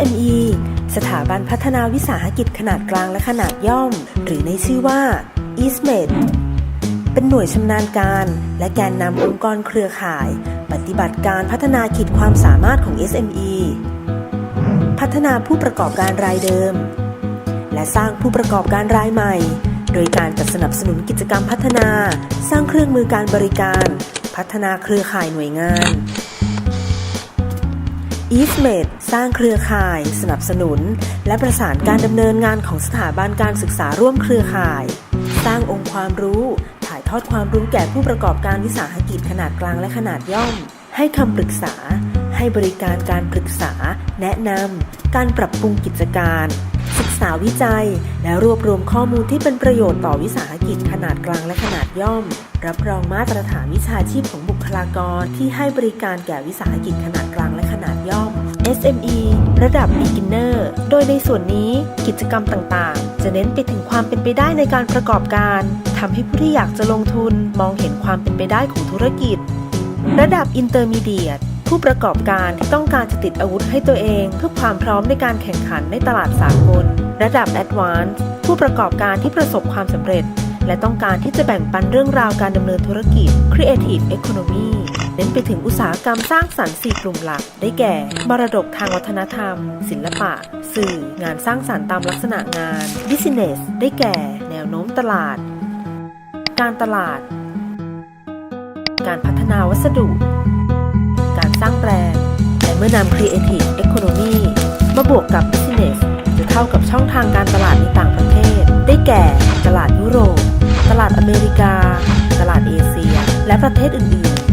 SME สถาบันพัฒนาวิสาหกิจขนาดกลางและขนาดย่อม หรือในชื่อว่า e s m e d เป็นหน่วยชำนาญการ และแกนนำองค์กรเครือข่าย ปฏิบัติการพัฒนาขีดความสามารถของ SME พัฒนาผู้ประกอบการรายเดิม และสร้างผู้ประกอบการรายใหม่ โดยการจัดสนับสนุนกิจกรรมพัฒนา สร้างเครื่องมือการบริการ พัฒนาเครือข่ายหน่วยงาน EastMed สร้างเครือข่าย สนับสนุน และประสานการดำเนินงานของสถาบันการศึกษาร่วมเครือข่าย สร้างองค์ความรู้ ถ่ายทอดความรู้แก่ผู้ประกอบการวิสาหกิจขนาดกลางและขนาดย่อม ให้คำปรึกษา ให้บริการการปรึกษา แนะนำการปรับปรุงกิจการ ษาวิจัย และรวบรวมข้อมูลที่เป็นประโยชน์ต่อวิสาหกิจขนาดกลางและขนาดย่อม รับรองมาตรฐานวิชาชีพของบุคลากรที่ให้บริการแก่วิสาหกิจขนาดกลางและขนาดย่อม SME ระดับ beginner โดยในส่วนนี้กิจกรรมต่างๆ จะเน้นไปถึงความเป็นไปได้ในการประกอบการทำให้ผู้ที่อยากจะลงทุนมองเห็นความเป็นไปได้ของธุรกิจ ระดับ Intermediate ผู้ประกอบการที่ต้องการจะติดอาวุธให้ตัวเองเพื่อความพร้อมในการแข่งขันในตลาดสากล ระดับ Advanced ผู้ประกอบการที่ประสบความสำเร็จ และต้องการที่จะแบ่งปันเรื่องราวการดำเนินธุรกิจ Creative Economy เน้นไปถึงอุตสาหกรรมสร้างสรรค์4กลุ่มหลัก ได้แก่ มรดกทางวัฒนธรรม ศิลปะ สื่อ งานสร้างสรรค์ตามลักษณะงาน Business ได้แก่ แนวโน้มตลาด การตลาด การพัฒนาวัสดุ เมื่อนำ Creative Economy มาบวกกับ Business จะเท่ากับช่องทางการตลาดในต่างประเทศ ได้แก่ ตลาดยุโรป ตลาดอเมริกา ตลาดเอเชีย และประเทศอื่นๆ